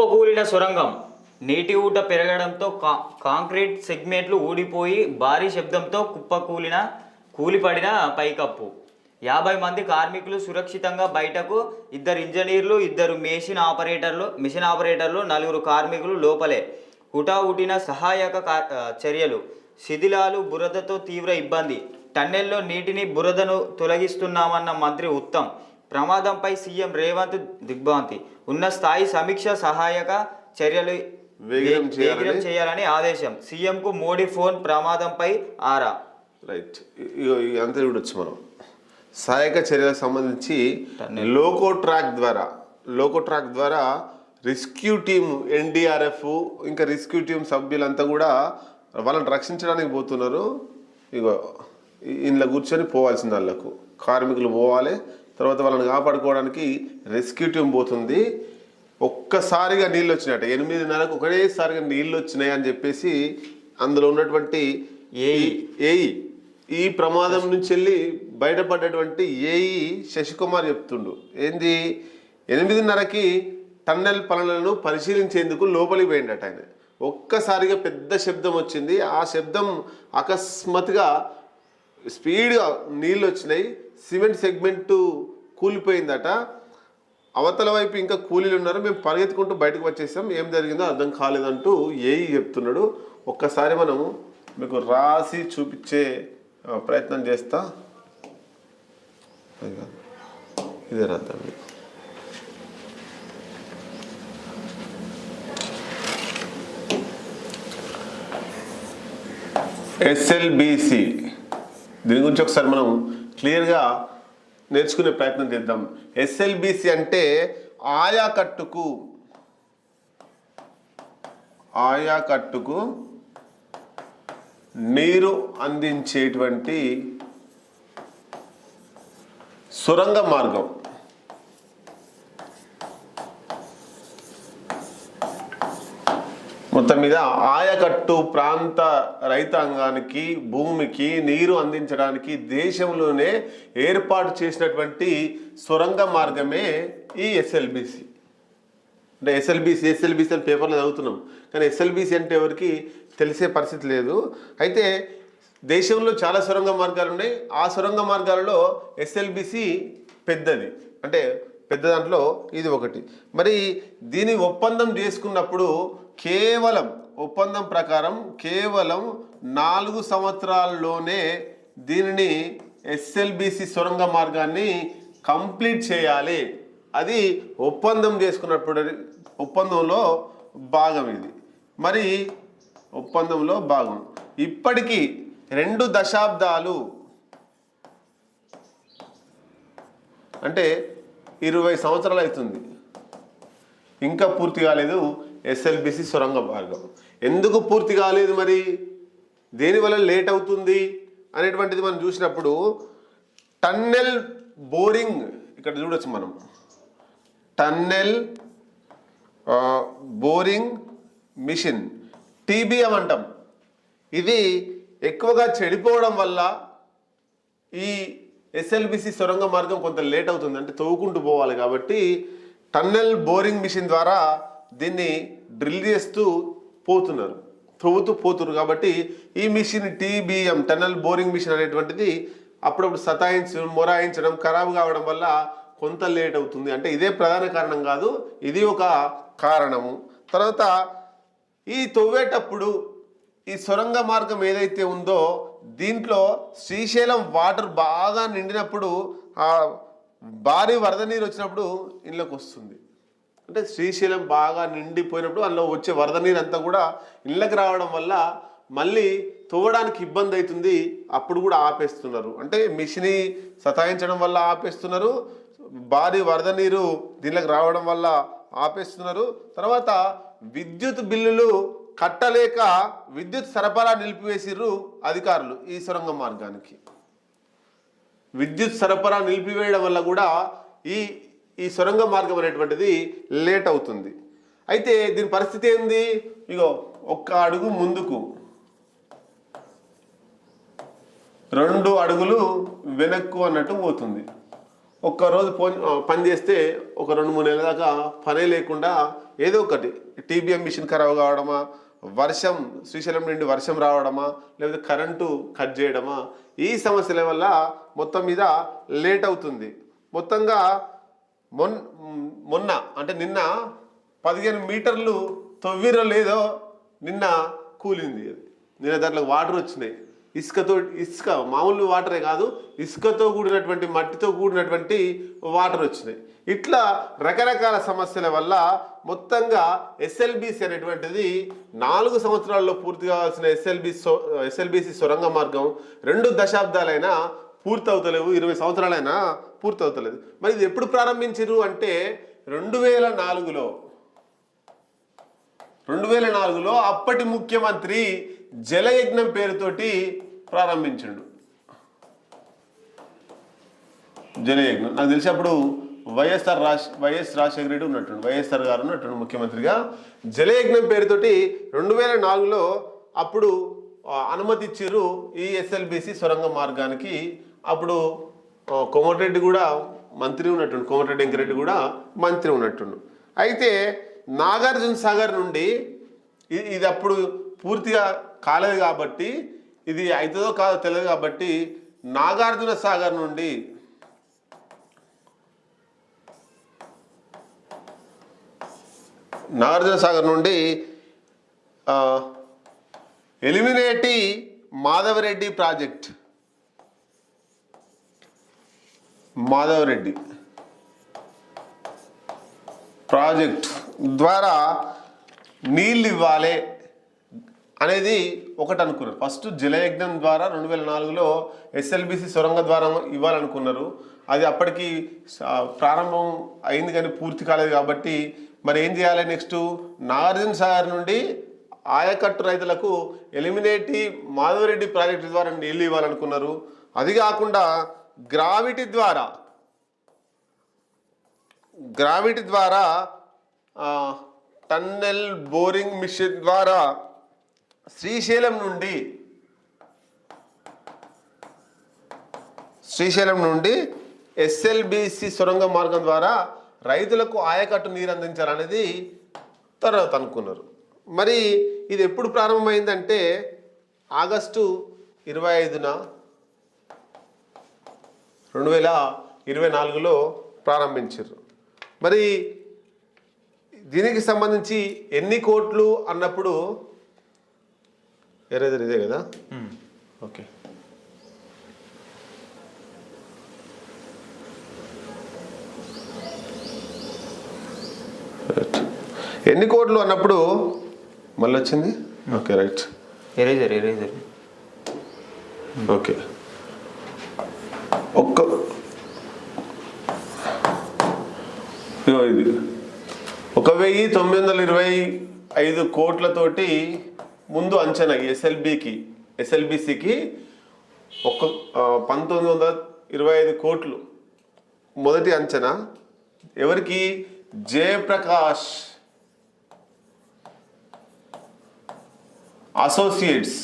కుప్పకూలిన సొరంగం. నీటి ఊట పెరగడంతో కా కాంక్రీట్ సెగ్మెంట్లు ఊడిపోయి భారీ శబ్దంతో కుప్పకూలిన కూలిపడిన పైకప్పు. యాభై మంది కార్మికులు సురక్షితంగా బయటకు ఇద్దరు ఇంజనీర్లు ఇద్దరు మెషిన్ ఆపరేటర్లు మిషన్ ఆపరేటర్లు నలుగురు కార్మికులు లోపలే. హుటాహుటిన సహాయక కా- చర్యలు. శిథిలాలు బురదతో తీవ్ర ఇబ్బంది. టన్నెల్లో నీటిని బురదను తొలగిస్తున్నామన్న మంత్రి ఉత్తమ్. ప్రమాదంపై సీఎం రేవంత్ దిగ్భ్రాంతి ఉన్న స్థాయి సమీక్ష సహాయక చర్యలు వేగం చేయాలని- ఆదేశం. సీఎంకు మోడీ ఫోన్ ప్రమాదంపై ఆరా. రైట్. ఇగో అంతా చూడొచ్చు మనం. సహాయక చర్యలకు సంబంధించి లోకో ట్రాక్ ద్వారా లోకో ట్రాక్ ద్వారా రెస్క్యూ టీమ్ ఎన్డీఆర్ఎఫ్ ఇంకా రెస్క్యూ టీం సభ్యులంతా కూడా వాళ్ళని రక్షించడానికి పోతున్నారు. ఇగో ఇందులో కూర్చొని పోవాల్సింది వాళ్ళకు. కార్మికులు పోవాలి తర్వాత వాళ్ళని కాపాడుకోవడానికి రెస్క్యూ టీం పోతుంది. ఒక్కసారిగా నీళ్ళు వచ్చినట్టు ఎనిమిదిన్నరకు ఒకటేసారిగా నీళ్ళు వచ్చినాయి అని చెప్పేసి అందులో ఉన్నటువంటి ఏఈ. ఏఈ. ఈ ప్రమాదం నుంచి వెళ్ళి బయటపడ్డటువంటి ఏఈ శశికుమార్ చెప్తుండు. ఏంది? ఎనిమిదిన్నరకి టన్నెల్ పనులను పరిశీలించేందుకు లోపలికి పోయిండట ఆయన. ఒక్కసారిగా పెద్ద శబ్దం వచ్చింది. ఆ శబ్దం అకస్మాత్తుగా స్పీడ్గా నీళ్ళు వచ్చినాయి. సిమెంట్ సెగ్మెంట్ కూలిపోయిందట. అవతల వైపు ఇంకా కూలీలు ఉన్నారు. మేము పరిగెత్తుకుంటూ బయటకు వచ్చేసాం. ఏం జరిగిందో అర్థం కాలేదంటూ ఏఈ చెప్తున్నాడు. ఒక్కసారి మనం మీకు రాసి చూపించే ప్రయత్నం చేస్తా. ఇదే రాద్దాం ఎస్ఎల్బిసి దీని గురించి ఒకసారి మనం క్లియర్గా నేర్చుకునే ప్రయత్నం చేద్దాం. ఎస్ఎల్బిసి అంటే ఆయా కట్టుకు. ఆయా కట్టుకు నీరు అందించేటువంటి సొరంగ మార్గం. మొత్తం మీద ఆయకట్టు ప్రాంత రైతాంగానికి భూమికి నీరు అందించడానికి దేశంలోనే ఏర్పాటు చేసినటువంటి సొరంగ మార్గమే ఈ ఎస్ఎల్బిసి. అంటే ఎస్ఎల్బిసి ఎస్ఎల్బిసి అని పేపర్లో చదువుతున్నాం. కానీ ఎస్ఎల్బిసి అంటే ఎవరికి తెలిసే పరిస్థితి లేదు. అయితే దేశంలో చాలా సొరంగ మార్గాలు ఉన్నాయి. ఆ సొరంగ మార్గాలలో ఎస్ఎల్బిసి పెద్దది. అంటే పెద్ద దాంట్లో ఇది ఒకటి. మరి దీని ఒప్పందం చేసుకున్నప్పుడు కేవలం ఒప్పందం ప్రకారం కేవలం నాలుగు సంవత్సరాల్లోనే దీనిని ఎస్ఎల్బిసి సొరంగ మార్గాన్ని కంప్లీట్ చేయాలి. అది ఒప్పందం చేసుకున్నప్పుడు ఒప్పందంలో భాగం ఇది. మరి ఒప్పందంలో భాగం. ఇప్పటికీ రెండు దశాబ్దాలు అంటే ఇరవై సంవత్సరాలు అవుతుంది. ఇంకా పూర్తి కాలేదు. ఎస్ఎల్బిసి సొరంగ మార్గం ఎందుకు పూర్తి కాలేదు మరి? దేనివల్ల లేట్ అవుతుంది? అనేటువంటిది మనం చూసినప్పుడు టన్నెల్ బోరింగ్ ఇక్కడ చూడొచ్చు మనం. టన్నెల్ బోరింగ్ మిషన్ టీబీఎం అంటాం. ఇది ఎక్కువగా చెడిపోవడం వల్ల ఈ ఎస్ఎల్బిసి సొరంగ మార్గం కొంత లేట్ అవుతుంది. అంటే తవ్వుకుంటూ పోవాలి కాబట్టి టన్నెల్ బోరింగ్ మిషన్ ద్వారా దీన్ని డ్రిల్ చేస్తూ పోతున్నారు. త్రవ్వుతూ పోతున్నారు కాబట్టి ఈ machine TBM tunnel boring machine అనేటువంటిది అప్పుడప్పుడు సతాయించడం మొరాయించడం ఖరాబ్ కావడం వల్ల కొంత లేట్ అవుతుంది. అంటే ఇదే ప్రధాన కారణం కాదు ఇది ఒక కారణము. తర్వాత ఈ తవ్వేటప్పుడు ఈ సొరంగ మార్గం ఏదైతే ఉందో దీంట్లో శ్రీశైలం వాటర్ బాగా నిండినప్పుడు ఆ భారీ వరద నీరు వచ్చినప్పుడు ఇళ్ళకి వస్తుంది. అంటే శ్రీశైలం బాగా నిండిపోయినప్పుడు అందులో వచ్చే వరద నీరు అంతా కూడా ఇళ్ళకి రావడం వల్ల మళ్ళీ తవ్వడానికి ఇబ్బంది అవుతుంది. అప్పుడు కూడా ఆపేస్తున్నారు. అంటే మిషని సతాయించడం వల్ల ఆపేస్తున్నారు. భారీ వరద నీరు దీనికి రావడం వల్ల ఆపేస్తున్నారు. తర్వాత విద్యుత్ బిల్లులు కట్టలేక విద్యుత్ సరఫరా నిలిపివేసిర్రు అధికారులు ఈ సొరంగ మార్గానికి. విద్యుత్ సరఫరా నిలిపివేయడం వల్ల కూడా ఈ ఈ సొరంగ మార్గం అనేటువంటిది లేట్ అవుతుంది. అయితే దీని పరిస్థితి ఏంది? ఇగో ఒక్క అడుగు ముందుకు. రెండు అడుగులు వెనక్కు అన్నట్టు పోతుంది. ఒక్క రోజు పో పని చేస్తే ఒక రెండు మూడు నెలల దాకా పనే లేకుండా ఏదో ఒకటి టీబీఎం మిషన్ ఖరాబ్ కావడమా వర్షం శ్రీశైలం నుండి వర్షం రావడమా లేకపోతే కరెంటు కట్ చేయడమా ఈ సమస్యల వల్ల మొత్తం మీద లేట్ అవుతుంది. మొత్తంగా మొన్ మొన్న అంటే నిన్న పదిహేను మీటర్లు తవ్విరో లేదో నిన్న కూలింది. అది నిన్న దాంట్లో వాటర్ వచ్చినాయి. ఇసుకతో ఇసుక మామూలు వాటరే కాదు ఇసుకతో కూడినటువంటి మట్టితో కూడినటువంటి వాటర్ వచ్చినాయి. ఇట్లా రకరకాల సమస్యల వల్ల మొత్తంగా ఎస్ఎల్బిసి అనేటువంటిది నాలుగు సంవత్సరాల్లో పూర్తి కావాల్సిన ఎస్ఎల్బి ఎస్ఎల్బిసి సొరంగ మార్గం రెండు దశాబ్దాలైనా పూర్తి అవుతలేవు ఇరవై సంవత్సరాలైనా పూర్తి అవుతలేదు మరి ఇది ఎప్పుడు ప్రారంభించారు అంటే రెండు వేల నాలుగులో రెండు వేల నాలుగులో అప్పటి ముఖ్యమంత్రి జలయజ్ఞం పేరుతోటి ప్రారంభించిండు. జలయజ్ఞం. నాకు తెలిసి అప్పుడు వైఎస్ఆర్ రాజ్ వైఎస్ రాజశేఖర రెడ్డి ఉన్నట్టుండు వైఎస్ఆర్ గారు ఉన్నట్టుండు ముఖ్యమంత్రిగా. జలయజ్ఞం పేరుతోటి రెండు వేల నాలుగులో అప్పుడు ఆ, ఈ ఎస్ఎల్బిసి సొరంగ మార్గానికి అప్పుడు కోమటిరెడ్డి కూడా మంత్రి ఉన్నట్టుండు. కోమటిరెడ్డి వెంకరెడ్డి కూడా మంత్రి ఉన్నట్టుండు. అయితే నాగార్జున సాగర్ నుండి ఇది అప్పుడు పూర్తిగా కాలేదు కాబట్టి ఇది అవుతుందో కాదో తెలియదు కాబట్టి నాగార్జున సాగర్ నుండి నాగార్జున సాగర్ నుండి ఎలిమినేటి మాధవరెడ్డి ప్రాజెక్ట్ మాధవరెడ్డి. ప్రాజెక్ట్ ద్వారా నీళ్ళు ఇవ్వాలి అనేది ఒకటి అనుకున్నారు ఫస్ట్ జలయజ్ఞం ద్వారా రెండు వేల నాలుగులో ఎస్ఎల్బిసి సొరంగ ద్వారా ఇవ్వాలనుకున్నారు. అది అప్పటికి ప్రారంభం అయింది కానీ పూర్తి కాలేదు కాబట్టి మరి ఏం చేయాలి నెక్స్ట్? నాగార్జున సాగర్ నుండి ఆయకట్టు రైతులకు ఎలిమినేటి మాధవరెడ్డి ప్రాజెక్టు ద్వారా నీళ్ళు ఇవ్వాలనుకున్నారు. అది కాకుండా గ్రావిటీ ద్వారా. గ్రావిటీ ద్వారా టన్నెల్ బోరింగ్ మిషన్ ద్వారా శ్రీశైలం నుండి శ్రీశైలం నుండి ఎస్ఎల్బిసి సొరంగ మార్గం ద్వారా రైతులకు ఆయకట్టు నీరు అందించాలనేది తర్వాత అనుకున్నారు. మరి ఇది ఎప్పుడు ప్రారంభమైందంటే ఆగస్టు ఇరవై ఐదున రెండు వేల ఇరవై నాలుగులో ప్రారంభించారు. మరి దీనికి సంబంధించి ఎన్ని కోట్లు అన్నప్పుడు ఎరేదర్ ఇదే కదా? ఓకే. ఎన్ని కోట్లు అన్నప్పుడు మళ్ళీ వచ్చింది okay right. Eraser eraser. Okay ఒక్క ఇదిగో ఇది. ఒక వెయ్యి తొమ్మిది వందల ఇరవై ఐదు కోట్లతోటి ముందు అంచనా ఎస్ఎల్బికి ఎస్ఎల్బిసికి ఒక పంతొమ్మిది వందల ఇరవై ఐదు కోట్లు. మొదటి అంచనా ఎవరికి? జయప్రకాష్. అసోసియేట్స్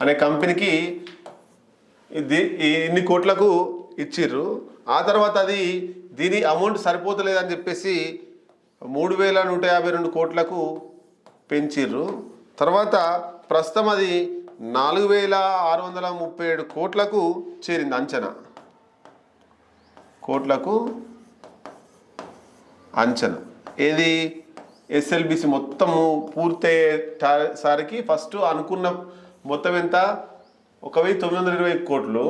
అనే కంపెనీకి ఇది ఇన్ని కోట్లకు ఇచ్చిర్రు. ఆ తర్వాత అది దీని అమౌంట్ సరిపోతలేదని చెప్పేసి మూడు వేల నూట యాభై రెండు కోట్లకు పెంచిర్రు. తర్వాత ప్రస్తుతం అది నాలుగు వేల ఆరు వందల ముప్పై ఏడు కోట్లకు చేరింది అంచనా. కోట్లకు అంచనా. ఏది? ఎస్ఎల్బిసి మొత్తము పూర్తయ్యేసారికి ఫస్ట్ అనుకున్న మొత్తం ఎంత? ఒక వెయ్యి తొమ్మిది వందల ఇరవై కోట్లు.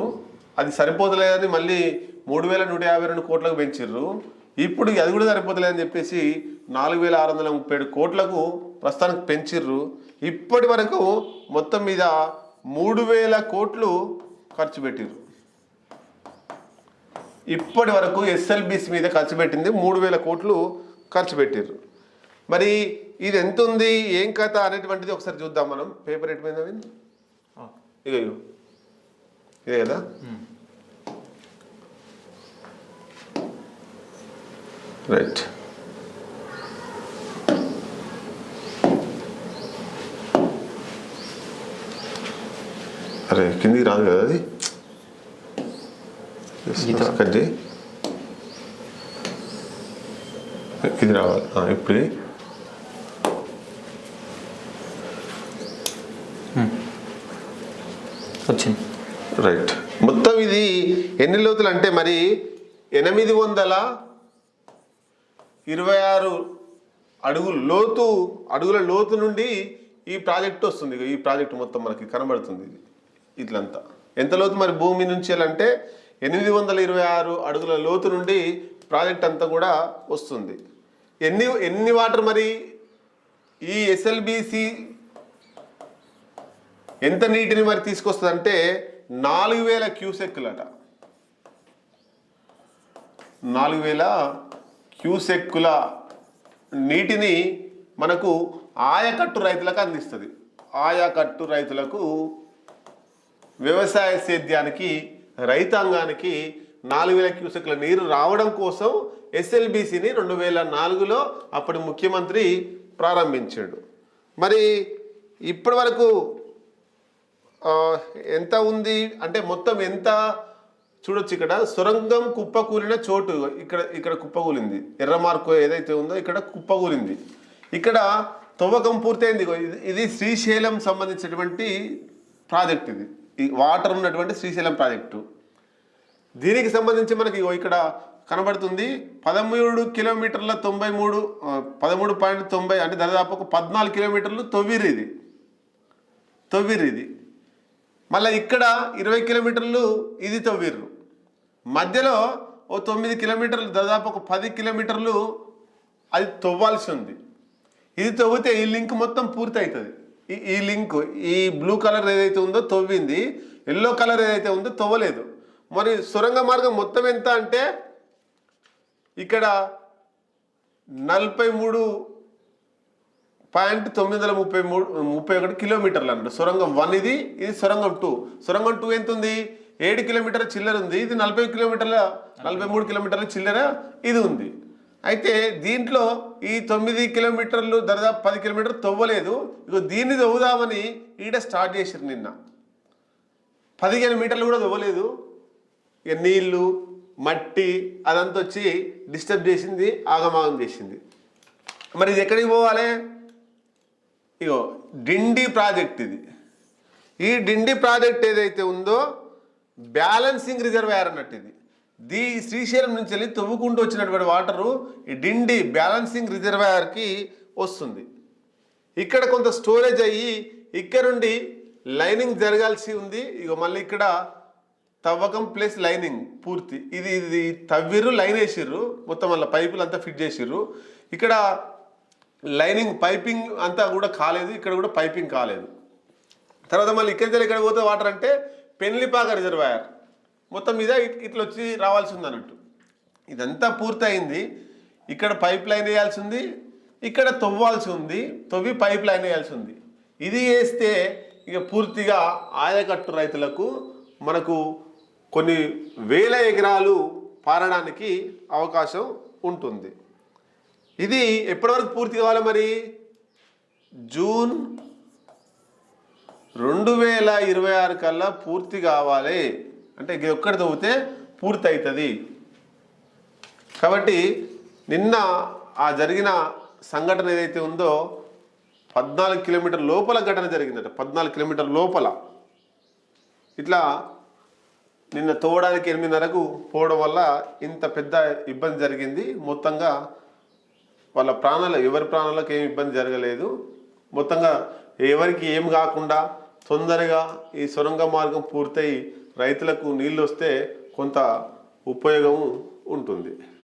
అది సరిపోతలేదని మళ్ళీ మూడు వేల నూట యాభై రెండు కోట్లకు పెంచిర్రు. ఇప్పుడు అది కూడా సరిపోతలేదని చెప్పేసి నాలుగు వేల ఆరు వందల ముప్పై ఏడు కోట్లకు ప్రస్తుతానికి పెంచిర్రు. ఇప్పటి వరకు మొత్తం మీద మూడు వేల కోట్లు ఖర్చు పెట్టిర్రు. ఇప్పటి వరకు ఎస్ఎల్బిసి మీద ఖర్చు పెట్టింది మూడు వేల కోట్లు ఖర్చు పెట్టారు మరి ఇది ఎంత ఉంది ఏం కథ అనేటువంటిది ఒకసారి చూద్దాం మనం. పేపర్ ఎటు ఇక ఇగో. ఇదే కదా రైట్. అరే కిందికి రాదు కదా అది? కట్ చేయి. ఇది రావాలి. ఇప్పుడు. రైట్ మొత్తం ఇది ఎన్ని లోతులు అంటే మరి ఎనిమిది వందల ఇరవై ఆరు అడుగులు లోతు అడుగుల లోతు నుండి ఈ ప్రాజెక్ట్ వస్తుంది. ఈ ప్రాజెక్ట్ మొత్తం మనకి కనబడుతుంది ఇది. ఇట్లంతా. ఎంత లోతు మరి భూమి నుంచి అంటే ఎనిమిది వందల ఇరవై ఆరు అడుగుల లోతు నుండి ప్రాజెక్ట్ అంతా కూడా వస్తుంది. ఎన్ని ఎన్ని వాటర్ మరి ఈ ఎస్ఎల్బిసి ఎంత నీటిని మరి తీసుకొస్తుంది అంటే నాలుగు వేల క్యూసెక్కులట. నాలుగు వేల క్యూసెక్కుల నీటిని మనకు ఆయకట్టు రైతులకు అందిస్తుంది. ఆయకట్టు రైతులకు వ్యవసాయ సేద్యానికి రైతాంగానికి నాలుగు వేల క్యూసెక్ల నీరు రావడం కోసం ఎస్ఎల్బిసిని రెండు వేల నాలుగులో అప్పటి ముఖ్యమంత్రి ప్రారంభించాడు. మరి ఇప్పటి వరకు ఎంత ఉంది? అంటే మొత్తం ఎంత? చూడొచ్చు ఇక్కడ. సొరంగం కుప్పకూలిన చోటు. ఇక్కడ ఇక్కడ కుప్పకూలింది. ఎర్ర మార్కు ఏదైతే ఉందో ఇక్కడ కుప్పకూలింది. ఇక్కడ తవ్వకం పూర్తయింది. ఇది- ఇది శ్రీశైలం సంబంధించినటువంటి ప్రాజెక్ట్ ఇది. ఈ వాటర్ ఉన్నటువంటి శ్రీశైలం ప్రాజెక్టు. దీనికి సంబంధించి మనకి ఇక్కడ కనబడుతుంది. పదమూడు కిలోమీటర్ల తొంభై మూడు పదమూడు పాయింట్ తొంభై అంటే దాదాపు ఒక పద్నాలుగు కిలోమీటర్లు తొవ్విరి ఇది. తొవ్విరి ఇది. మళ్ళీ ఇక్కడ ఇరవై కిలోమీటర్లు ఇది తవ్విర్రు. మధ్యలో ఓ తొమ్మిది కిలోమీటర్లు దాదాపు ఒక పది కిలోమీటర్లు అది తవ్వాల్సి ఉంది. ఇది తవ్వితే ఈ లింక్ మొత్తం పూర్తి అవుతుంది ఈ ఈ లింక్ ఈ బ్లూ కలర్ ఏదైతే ఉందో తవ్వింది ఎల్లో కలర్ ఏదైతే ఉందో తవ్వలేదు. మరి సొరంగ మార్గం మొత్తం ఎంత అంటే ఇక్కడ నలభై మూడు పాయింట్ తొమ్మిది వందల ముప్పై మూడు ముప్పై ఒకటి కిలోమీటర్లు అన్నమాట సొరంగం వన్ ఇది ఇది సొరంగం టూ. సొరంగం టూ ఎంత ఉంది ఏడు కిలోమీటర్ల చిల్లర ఉంది ఇది నలభై కిలోమీటర్ల నలభై మూడు కిలోమీటర్ల చిల్లర ఇది ఉంది. అయితే దీంట్లో ఈ తొమ్మిది కిలోమీటర్లు దాదాపు పది కిలోమీటర్లు తవ్వలేదు. ఇక దీన్ని తవ్వుదామని ఈడ స్టార్ట్ చేసారు నిన్న. పదిహేను మీటర్లు కూడా తవ్వలేదు. ఇక నీళ్ళు మట్టి అదంతా వచ్చి డిస్టర్బ్ చేసింది ఆగమాగం చేసింది. మరి ఇది ఎక్కడికి పోవాలి? ఇగో డిండి ప్రాజెక్ట్ ఇది. ఈ డిండి ప్రాజెక్ట్ ఏదైతే ఉందో బ్యాలెన్సింగ్ రిజర్వాయర్ అన్నట్టు ఇది. దీ శ్రీశైలం నుంచి వెళ్ళి తవ్వుకుంటూ వచ్చినటువంటి వాటరు ఈ డిండి బ్యాలెన్సింగ్ రిజర్వాయర్కి వస్తుంది. ఇక్కడ కొంత స్టోరేజ్ అయ్యి ఇక్కడ నుండి లైనింగ్ జరగాల్సి ఉంది. ఇక మళ్ళీ ఇక్కడ తవ్వకం ప్లస్ లైనింగ్ పూర్తి. ఇది ఇది తవ్విర్రు లైన్ వేసిర్రు మొత్తం మళ్ళీ పైపులు అంతా ఫిట్ చేసిర్రు. ఇక్కడ లైనింగ్ పైపింగ్ అంతా కూడా కాలేదు ఇక్కడ కూడా పైపింగ్ కాలేదు. తర్వాత మళ్ళీ ఇక్కడికి నుంచి ఇక్కడ పోతే వాటర్ అంటే పెన్లిపాక రిజర్వాయర్. మొత్తం మీద ఇట్లా వచ్చి రావాల్సి ఉంది అన్నట్టు. ఇదంతా పూర్తయింది. ఇక్కడ పైప్ లైన్ వేయాల్సి ఉంది ఇక్కడ తవ్వాల్సి ఉంది తవ్వి పైప్ లైన్ వేయాల్సి ఉంది ఇది వేస్తే ఇక పూర్తిగా ఆయకట్టు రైతులకు మనకు కొన్ని వేల ఎకరాలు పారడానికి అవకాశం ఉంటుంది. ఇది ఎప్పటి వరకు పూర్తి కావాలి మరి? జూన్ రెండు వేల ఇరవై ఆరు కల్లా పూర్తి కావాలి. అంటే ఇది ఒక్కటి తవ్వితే పూర్తి అవుతుంది కాబట్టి నిన్న ఆ జరిగిన సంఘటన ఏదైతే ఉందో పద్నాలుగు కిలోమీటర్ లోపల ఘటన జరిగిందట. పద్నాలుగు కిలోమీటర్ లోపల. ఇట్లా నిన్న తోవడానికి ఎనిమిదిన్నరకు పోవడం వల్ల ఇంత పెద్ద ఇబ్బంది జరిగింది. మొత్తంగా వాళ్ళ ప్రాణాలు ఎవరి ప్రాణాలకు ఏమి ఇబ్బంది జరగలేదు. మొత్తంగా ఎవరికి ఏం కాకుండా తొందరగా ఈ సొరంగ మార్గం పూర్తయి రైతులకు నీళ్ళు వస్తే కొంత ఉపయోగం ఉంటుంది.